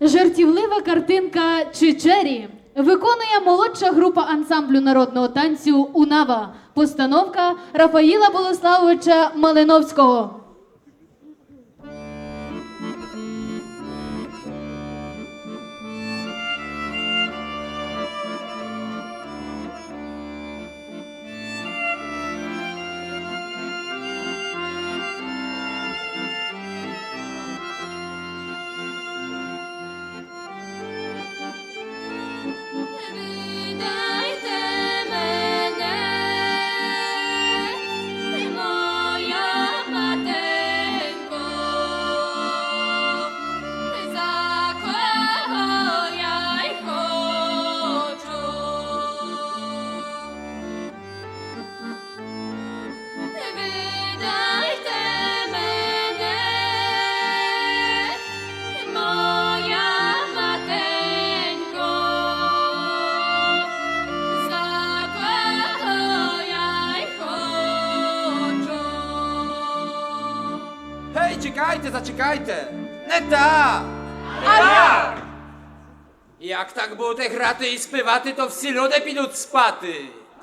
Жартівлива картинка Чичері виконує молодша група ансамблю народного танцю Унава. Постановка Рафаїла Болославовича Малиновського. Ej, czekajcie, zaczekajte! Neta! Neta! Jak tak było te chraty i spywaty, to w sylodę pidut spaty.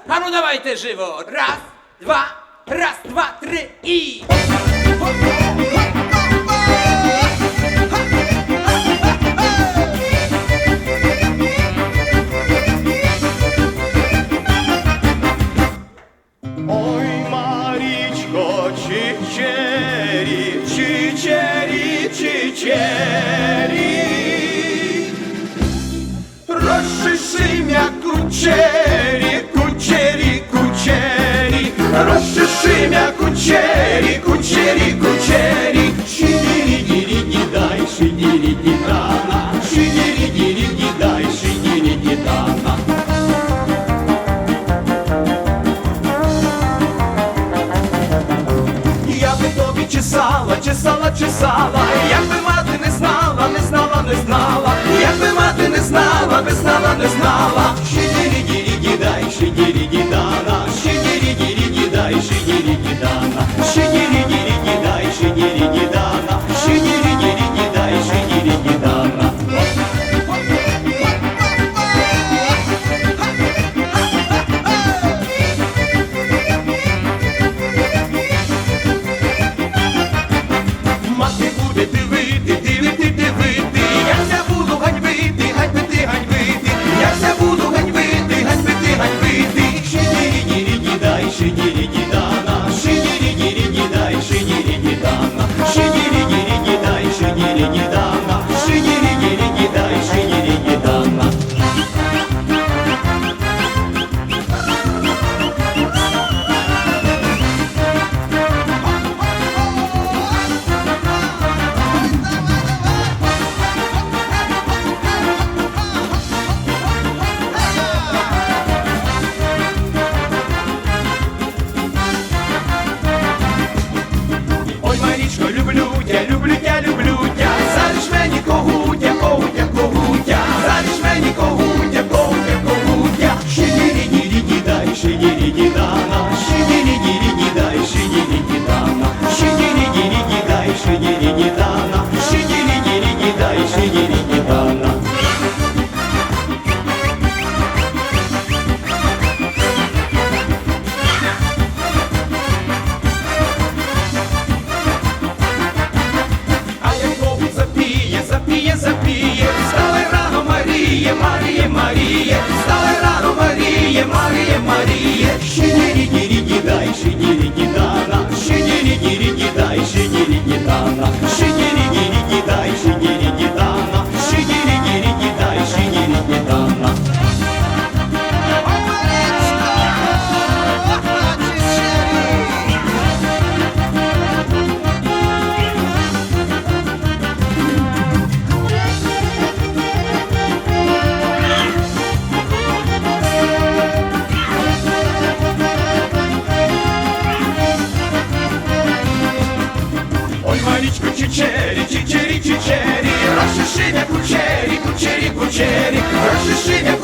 No dawajte żywo! Raz, dwa, raz, dwa, trzy i... Hop, hop, hop. Чичері, чичері, чичері. Би чесала, чесала, чесала, якби мати не знала, не знала, не знала, якби мати не знала, не знала, не знала. Люблю люблю тя, люблю тя, залиш мені когутя, когутя, когутя, залиш мені когутя, когутя, когутя. Шидірі дай, ще ні дідана, шидірі Маріє, Маріє, Маріє, вставай рано, Маріє, Маріє, Маріє. Шидірі дірі дідай, чичері, розшишиня кучері, кучері, кучері, кучері,